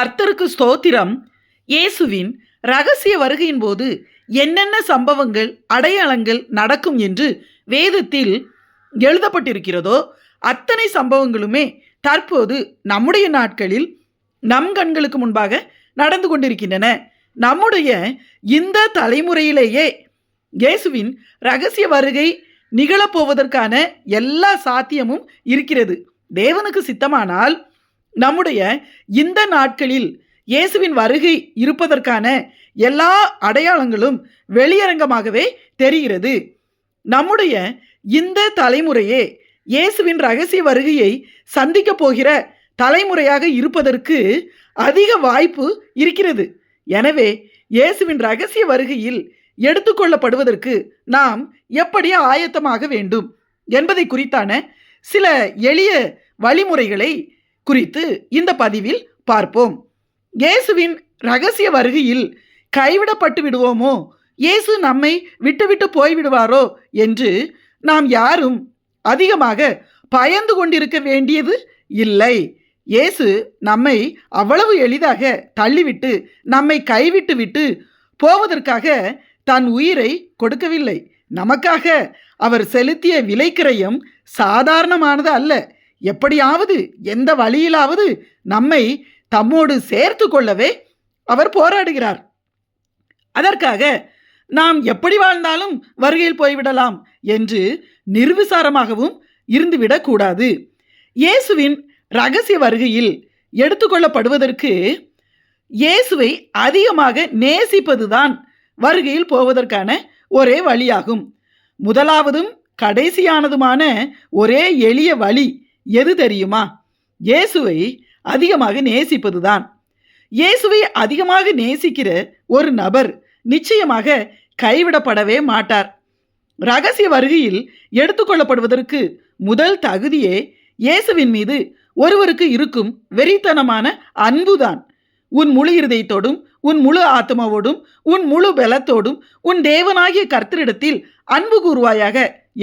கர்த்தருக்கு ஸ்தோத்திரம். இயேசுவின் ரகசிய வருகையின் போது என்னென்ன சம்பவங்கள் அடையாளங்கள் நடக்கும் என்று வேதத்தில் எழுதப்பட்டிருக்கிறதோ அத்தனை சம்பவங்களுமே தற்போது நம்முடைய நாட்களில் நம் கண்களுக்கு முன்பாக நடந்து கொண்டிருக்கின்றன. நம்முடைய இந்த தலைமுறையிலேயே இயேசுவின் ரகசிய வருகை நிகழப்போவதற்கான எல்லா சாத்தியமும் இருக்கிறது. தேவனுக்கு சித்தமானால் நம்முடைய இந்த நாட்களில் இயேசுவின் வருகை இருப்பதற்கான எல்லா அடையாளங்களும் வெளியரங்கமாகவே தெரிகிறது. நம்முடைய இந்த தலைமுறையே இயேசுவின் ரகசிய வருகையை சந்திக்கப் போகிற தலைமுறையாக இருப்பதற்கு அதிக வாய்ப்பு இருக்கிறது. எனவே இயேசுவின் ரகசிய வருகையில் எடுத்துக்கொள்ளப்படுவதற்கு நாம் எப்படி ஆயத்தமாக வேண்டும் என்பதை குறித்தான சில எளிய வழிமுறைகளை குறித்து இந்த பதிவில் பார்ப்போம். இயேசுவின் ரகசிய வருகையில் கைவிடப்பட்டு விடுவோமோ? இயேசு நம்மை விட்டுவிட்டு போய்விடுவாரோ என்று நாம் யாரும் அதிகமாக பயந்து கொண்டிருக்க வேண்டியது இல்லை. இயேசு நம்மை அவ்வளவு எளிதாக தள்ளிவிட்டு நம்மை கைவிட்டு விட்டு போவதற்காக தன் உயிரை கொடுக்கவில்லை. நமக்காக அவர் செலுத்திய விலைக்கிரயம் சாதாரணமானது அல்ல. எப்படியாவது எந்த வழியிலாவது நம்மை தம்மோடு சேர்த்து கொள்ளவே அவர் போராடுகிறார். அதற்காக நாம் எப்படி வாழ்ந்தாலும் வருகையில் போய்விடலாம் என்று நிர்விசாரமாகவும் இருந்துவிடக்கூடாது இயேசுவின் ரகசிய வருகையில் எடுத்துக்கொள்ளப்படுவதற்கு இயேசுவை அதிகமாக நேசிப்பதுதான் வருகையில் போவதற்கான ஒரே வழியாகும். முதலாவதும் கடைசியானதுமான ஒரே எளிய வழி எது தெரியுமா? இயேசுவை அதிகமாக நேசிப்பதுதான். இயேசுவை அதிகமாக நேசிக்கிற ஒரு நபர் நிச்சயமாக கைவிடப்படவே மாட்டார். ரகசிய வருகையில் எடுத்துக்கொள்ளப்படுவதற்கு முதல் தகுதியே இயேசுவின் மீது ஒருவருக்கு இருக்கும் வெறித்தனமான அன்புதான். உன் முழு இருதயத்தோடும் உன் முழு ஆத்மாவோடும் உன் முழு பலத்தோடும் உன் தேவனாகிய கர்த்தரிடத்தில் அன்பு கூறுவாயாக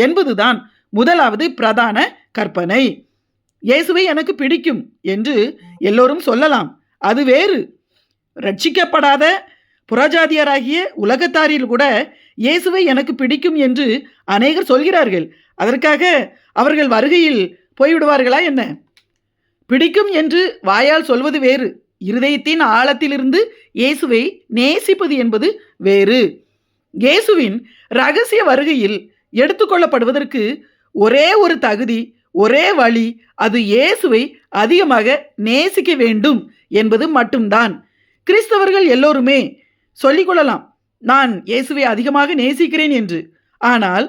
என்பதுதான் முதலாவது பிரதான கற்பனை. இயேசுவை எனக்கு பிடிக்கும் என்று எல்லோரும் சொல்லலாம். அது வேறு. ரட்சிக்கப்படாத புறஜாதியராகிய உலகத்தாரில் கூட இயேசுவை எனக்கு பிடிக்கும் என்று அநேகர் சொல்கிறார்கள். அதற்காக அவர்கள் வருகையில் போய்விடுவார்களா என்ன? பிடிக்கும் என்று வாயால் சொல்வது வேறு. இருதயத்தின் ஆழத்திலிருந்து இயேசுவை நேசிப்பது என்பது வேறு. இயேசுவின் ரகசிய வருகையில் எடுத்துக்கொள்ளப்படுவதற்கு ஒரே ஒரு தகுதி ஒரே வழி அது இயேசுவை அதிகமாக நேசிக்க வேண்டும் என்பது மட்டும்தான். கிறிஸ்தவர்கள் எல்லோருமே சொல்லிக்கொள்ளலாம் நான் இயேசுவை அதிகமாக நேசிக்கிறேன் என்று. ஆனால்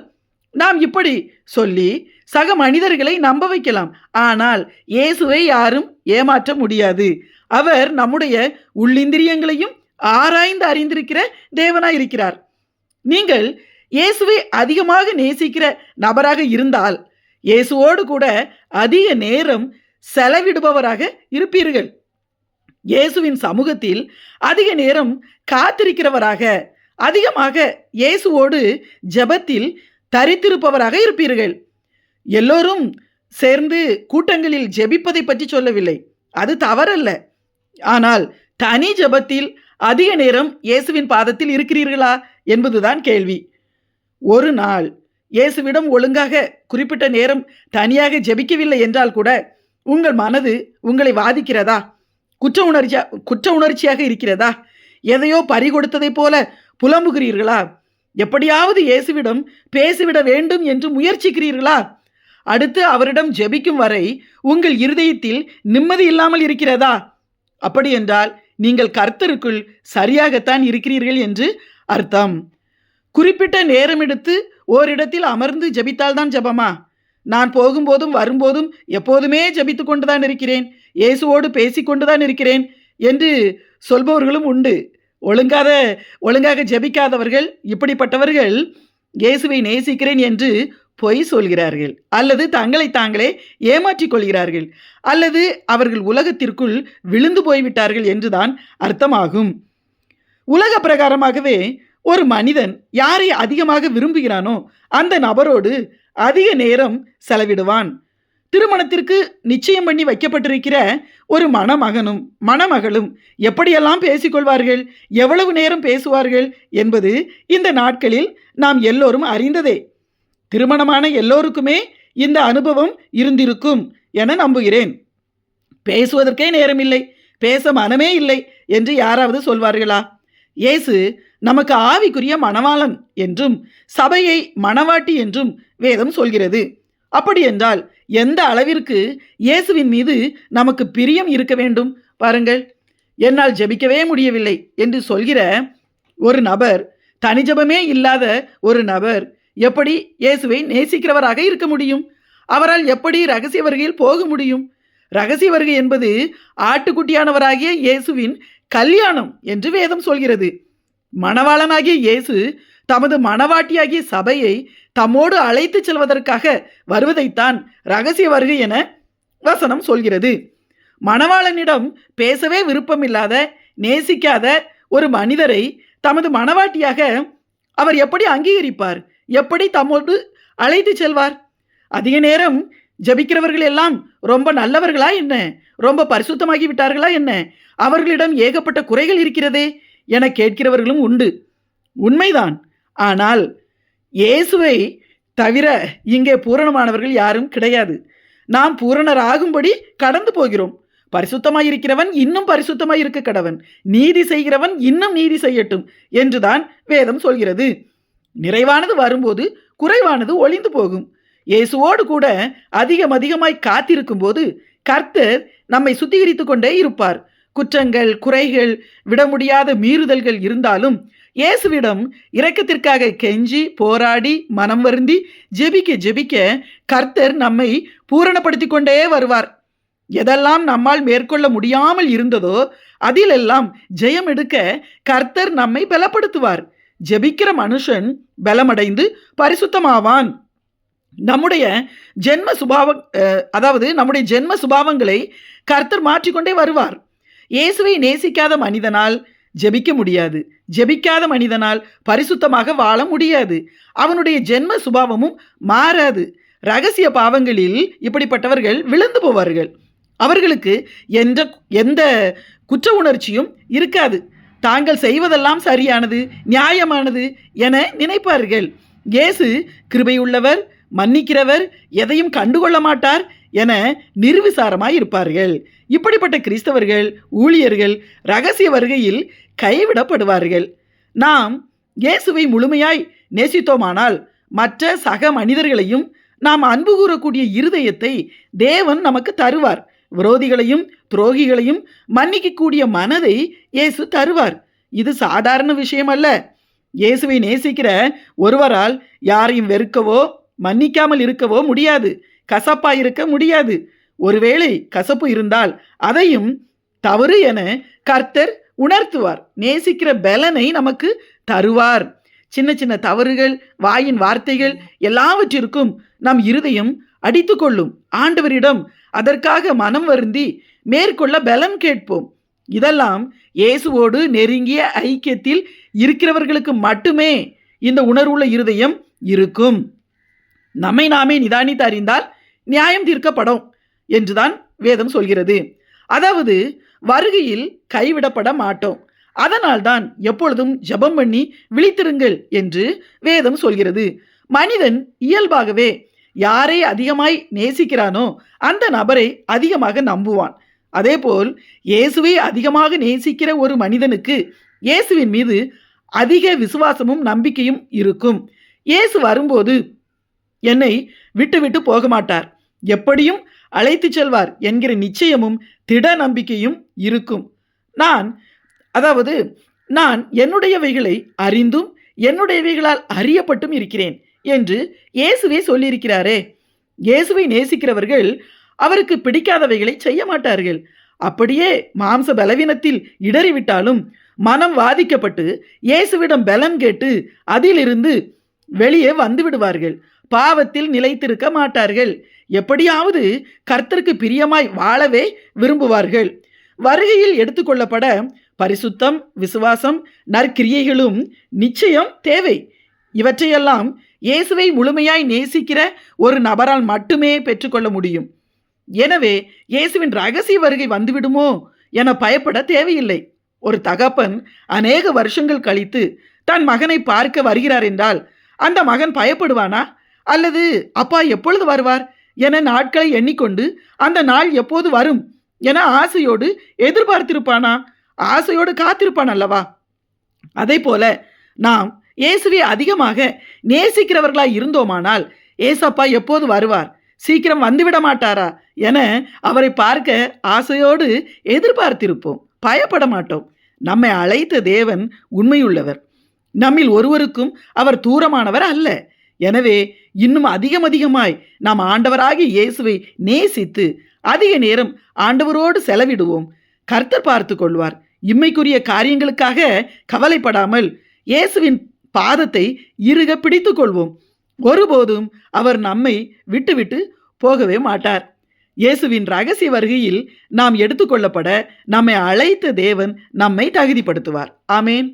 நாம் இப்படி சொல்லி சக மனிதர்களை நம்ப வைக்கலாம். ஆனால் இயேசுவை யாரும் ஏமாற்ற முடியாது. அவர் நம்முடைய உள்ளிந்திரியங்களையும் ஆராய்ந்து அறிந்திருக்கிற தேவனாய் இருக்கிறார் நீங்கள் இயேசுவை அதிகமாக நேசிக்கிற நபராக இருந்தால் இயேசுவோடு கூட அதிக நேரம் செலவிடுபவராக இருப்பீர்கள். இயேசுவின் சமூகத்தில் அதிக நேரம் காத்திருக்கிறவராக அதிகமாக இயேசுவோடு ஜெபத்தில் தரித்திருப்பவராக இருப்பீர்கள். எல்லோரும் சேர்ந்து கூட்டங்களில் ஜெபிப்பதை பற்றி சொல்லவில்லை. அது தவறல்ல. ஆனால் தனி ஜெபத்தில் அதிக நேரம் இயேசுவின் பாதத்தில் இருக்கிறீர்களா என்பதுதான் கேள்வி. ஒரு நாள் இயேசுவிடம் ஒழுங்காக குறிப்பிட்ட நேரம் தனியாக ஜெபிக்கவில்லை என்றால் கூட உங்கள் மனது உங்களை வாதிக்கிறதா? குற்ற உணர்ச்சியா குற்ற உணர்ச்சியாக இருக்கிறதா? எதையோ பறிகொடுத்ததைப் போல புலம்புகிறீர்களா? எப்படியாவது இயேசுவிடம் பேசிவிட வேண்டும் என்று முயற்சிக்கிறீர்களா? அடுத்து அவரிடம் ஜெபிக்கும் வரை உங்கள் இருதயத்தில் நிம்மதி இல்லாமல் இருக்கிறதா? அப்படி என்றால் நீங்கள் கர்த்தருக்குள் சரியாகத்தான் இருக்கிறீர்கள் என்று அர்த்தம். குறிப்பிட்ட நேரம் எடுத்து ஓரிடத்தில் அமர்ந்து ஜெபித்தால்தான் ஜெபமா? நான் போகும்போதும் வரும்போதும் எப்போதுமே ஜபித்து கொண்டுதான் இருக்கிறேன். இயேசுவோடு பேசிக்கொண்டுதான் இருக்கிறேன் என்று சொல்பவர்களும் உண்டு. ஒழுங்காத ஒழுங்காக ஜெபிக்காதவர்கள் இப்படிப்பட்டவர்கள் இயேசுவை நேசிக்கிறேன் என்று பொய் சொல்கிறார்கள். அல்லது தங்களை தாங்களே ஏமாற்றிக் கொள்கிறார்கள். அல்லது அவர்கள் உலகத்திற்குள் விழுந்து போய்விட்டார்கள் என்றுதான் அர்த்தமாகும். உலக பிரகாரமாகவே ஒரு மனிதன் யாரை அதிகமாக விரும்புகிறானோ அந்த நபரோடு அதிக நேரம் செலவிடுவான். திருமணத்திற்கு நிச்சயம் பண்ணி வைக்கப்பட்டிருக்கிற ஒரு மணமகனும் மணமகளும் எப்படியெல்லாம் பேசிக்கொள்வார்கள் எவ்வளவு நேரம் பேசுவார்கள் என்பது இந்த நாட்களில் நாம் எல்லோரும் அறிந்ததே. திருமணமான எல்லோருக்குமே இந்த அனுபவம் இருந்திருக்கும் என நம்புகிறேன். பேசுவதற்கே நேரமில்லை பேச மனமே இல்லை என்று யாராவது சொல்வார்களா? இயேசு நமக்கு ஆவிக்குரிய மணவாளன் என்றும் சபையை மணவாட்டி என்றும் வேதம் சொல்கிறது. அப்படி என்றால் எந்த அளவிற்கு இயேசுவின் மீது நமக்கு பிரியம் இருக்க வேண்டும்? பாருங்கள். என்னால் ஜெபிக்கவே முடியவில்லை என்று சொல்கிற ஒரு நபர் தனிஜபமே இல்லாத ஒரு நபர் எப்படி இயேசுவை நேசிக்கிறவராக இருக்க முடியும்? அவரால் எப்படி ரகசிய வருகையில் போக முடியும்? ரகசிய வருகை என்பது ஆட்டுக்குட்டியானவராகிய இயேசுவின் கல்யாணம் என்று வேதம் சொல்கிறது. மணவாளனாகிய இயேசு தமது மணவாட்டியாகிய சபையை தம்மோடு அழைத்துச் செல்வதற்காக வருவதைத்தான் ரகசிய வருகை என வசனம் சொல்கிறது. மணவாளனிடம் பேசவே விருப்பமில்லாத நேசிக்காத ஒரு மனிதரை தமது மணவாட்டியாக அவர் எப்படி அங்கீகரிப்பார்? எப்படி தம்மோடு அழைத்து செல்வார்? அதிக நேரம் ஜபிக்கிறவர்கள் எல்லாம் ரொம்ப நல்லவர்களா என்ன? ரொம்ப பரிசுத்தமாகி விட்டார்களா என்ன? அவர்களிடம் ஏகப்பட்ட குறைகள் இருக்கிறதே என கேட்கிறவர்களும் உண்டு. உண்மைதான். ஆனால் இயேசுவை தவிர இங்கே பூரணமானவர்கள் யாரும் கிடையாது. நாம் பூரணராகும்படி கடந்து போகிறோம். பரிசுத்தமாய் இருக்கிறவன் இன்னும் பரிசுத்தமாய் இருக்க கடவன். நீதி செய்கிறவன் இன்னும் நீதி செய்யட்டும் என்றுதான் வேதம் சொல்கிறது. நிறைவானது வரும்போது குறைவானது ஒளிந்து போகும். இயேசுவோடு கூட அதிகம் அதிகமாய் காத்திருக்கும் போது கர்த்தர் நம்மை சுத்திகரித்து கொண்டே இருப்பார். குற்றங்கள் குறைகள் விட முடியாத மீறுதல்கள் இருந்தாலும் இயேசுவிடம் இரக்கத்திற்காக கெஞ்சி போராடி மனம் வருந்தி ஜெபிக்க ஜெபிக்க கர்த்தர் நம்மை பூரணப்படுத்தி கொண்டே வருவார். எதெல்லாம் நம்மால் மேற்கொள்ள முடியாமல் இருந்ததோ அதிலெல்லாம் ஜெயம் எடுக்க கர்த்தர் நம்மை பலப்படுத்துவார். ஜெபிக்கிற மனுஷன் பலமடைந்து பரிசுத்தமாவான். நம்முடைய ஜென்ம சுபாவ அதாவது நம்முடைய ஜென்ம சுபாவங்களை கர்த்தர் மாற்றிக்கொண்டே வருவார். இயேசுவை நேசிக்காத மனிதனால் ஜெபிக்க முடியாது. ஜெபிக்காத மனிதனால் பரிசுத்தமாக வாழ முடியாது. அவனுடைய ஜென்ம சுபாவமும் மாறாது. ரகசிய பாவங்களில் இப்படிப்பட்டவர்கள் விழுந்து போவார்கள். அவர்களுக்கு எந்த எந்த குற்ற உணர்ச்சியும் இருக்காது. தாங்கள் செய்வதெல்லாம் சரியானது நியாயமானது என நினைப்பார்கள். இயேசு கிருபையுள்ளவர் மன்னிக்கிறவர் எதையும் கண்டுகொள்ள மாட்டார் என நிர்விசாரமாய் இருப்பார்கள். இப்படிப்பட்ட கிறிஸ்தவர்கள் ஊழியர்கள் ரகசிய வருகையில் கைவிடப்படுவார்கள். நாம் இயேசுவை முழுமையாய் நேசித்தோமானால் மற்ற சக மனிதர்களையும் நாம் அன்பு கூறக்கூடிய இருதயத்தை தேவன் நமக்கு தருவார். விரோதிகளையும் துரோகிகளையும் மன்னிக்கக்கூடிய மனதை இயேசு தருவார். இது சாதாரண விஷயம் அல்ல இயேசுவை நேசிக்கிற ஒருவரால் யாரையும் வெறுக்கவோ மன்னிக்காமல் இருக்கவோ முடியாது. கசப்பா இருக்க முடியாது. ஒருவேளை கசப்பு இருந்தால் அதையும் தவறு என கர்த்தர் உணர்த்துவார். நேசிக்கிற பலனை நமக்கு தருவார். சின்ன சின்ன தவறுகள் வாயின் வார்த்தைகள் எல்லாவற்றிற்கும் நம் இருதயம் அடித்துக்கொள்ளும். ஆண்டவரிடம் அதற்காக மனம் வருந்தி மேற்கொள்ள பலன் கேட்போம். இதெல்லாம் இயேசுவோடு நெருங்கிய ஐக்கியத்தில் இருக்கிறவர்களுக்கு மட்டுமே இந்த உணர்வுள்ள இருதயம் இருக்கும். நம்மை நாமே நிதானித்து அறிந்தால் நியாயம் தீர்க்கப்படும் என்றுதான் வேதம் சொல்கிறது. அதாவது வருகையில் கைவிடப்பட மாட்டோம். அதனால்தான் எப்பொழுதும் ஜெபம் பண்ணி விழித்திருங்கள் என்று வேதம் சொல்கிறது. மனிதன் இயல்பாகவே யாரை அதிகமாய் நேசிக்கிறானோ அந்த நபரை அதிகமாக நம்புவான். அதேபோல் இயேசுவை அதிகமாக நேசிக்கிற ஒரு மனிதனுக்கு இயேசுவின் மீது அதிக விசுவாசமும் நம்பிக்கையும் இருக்கும். இயேசு வரும்போது என்னை விட்டு விட்டு போக மாட்டார் எப்படியும் அழைத்துச் செல்வார் என்கிற நிச்சயமும் திட நம்பிக்கையும் இருக்கும். நான் அதாவது நான் என்னுடையவைகளை அறிந்தும் என்னுடையவைகளால் அறியப்பட்டும் இருக்கிறேன் என்று இயேசுவே சொல்லியிருக்கிறாரே. இயேசுவை நேசிக்கிறவர்கள் அவருக்கு பிடிக்காதவைகளை செய்ய மாட்டார்கள். அப்படியே மாம்ச பலவீனத்தில் இடறிவிட்டாலும் மனம் வாதிக்கப்பட்டு இயேசுவிடம் பலம் கேட்டு அதிலிருந்து வெளியே வந்து விடுவார்கள். பாவத்தில் நிலைத்திருக்க மாட்டார்கள். எப்படியாவது கர்த்தருக்கு பிரியமாய் வாழவே விரும்புவார்கள். வருகையில் எடுத்துக்கொள்ளப்பட பரிசுத்தம் விசுவாசம் நற்கிரியைகளும் நிச்சயம் தேவை. இவற்றையெல்லாம் இயேசுவை முழுமையாய் நேசிக்கிற ஒரு நபரால் மட்டுமே பெற்றுக்கொள்ள முடியும். எனவே இயேசுவின் ரகசிய வருகை வந்துவிடுமோ என பயப்பட தேவையில்லை. ஒரு தகப்பன் அநேக வருஷங்கள் கழித்து தன் மகனை பார்க்க வருகிறார் என்றால் அந்த மகன் பயப்படுவானா? அல்லது அப்பா எப்பொழுது வருவார் என நாட்களை எண்ணிக்கொண்டு அந்த நாள் எப்போது வரும் என ஆசையோடு எதிர்பார்த்திருப்பானா? ஆசையோடு காத்திருப்பான் அல்லவா? அதே போல நாம் இயேசுவை அதிகமாக நேசிக்கிறவர்களாய் இருந்தோமானால் ஏசப்பா எப்போது வருவார்? சீக்கிரம் வந்துவிட மாட்டாரா? என அவரை பார்க்க ஆசையோடு எதிர்பார்த்திருப்போம். பயப்பட மாட்டோம். நம்மை அழைத்த தேவன் உண்மையுள்ளவர். நம்மில் ஒருவருக்கும் அவர் தூரமானவர் அல்ல. எனவே இன்னும் அதிகம் அதிகமாய் நாம் ஆண்டவராகிய இயேசுவை நேசித்து அதிக நேரம் ஆண்டவரோடு செலவிடுவோம். கர்த்தர் பார்த்து கொள்வார். இம்மைக்குரிய காரியங்களுக்காக கவலைப்படாமல் இயேசுவின் பாதத்தை இறுக பிடித்து கொள்வோம். ஒருபோதும் அவர் நம்மை விட்டுவிட்டு போகவே மாட்டார். இயேசுவின் ரகசிய வருகையில் நாம் எடுத்துக்கொள்ளப்பட நம்மை அழைத்த தேவன் நம்மை தகுதிப்படுத்துவார். ஆமேன்.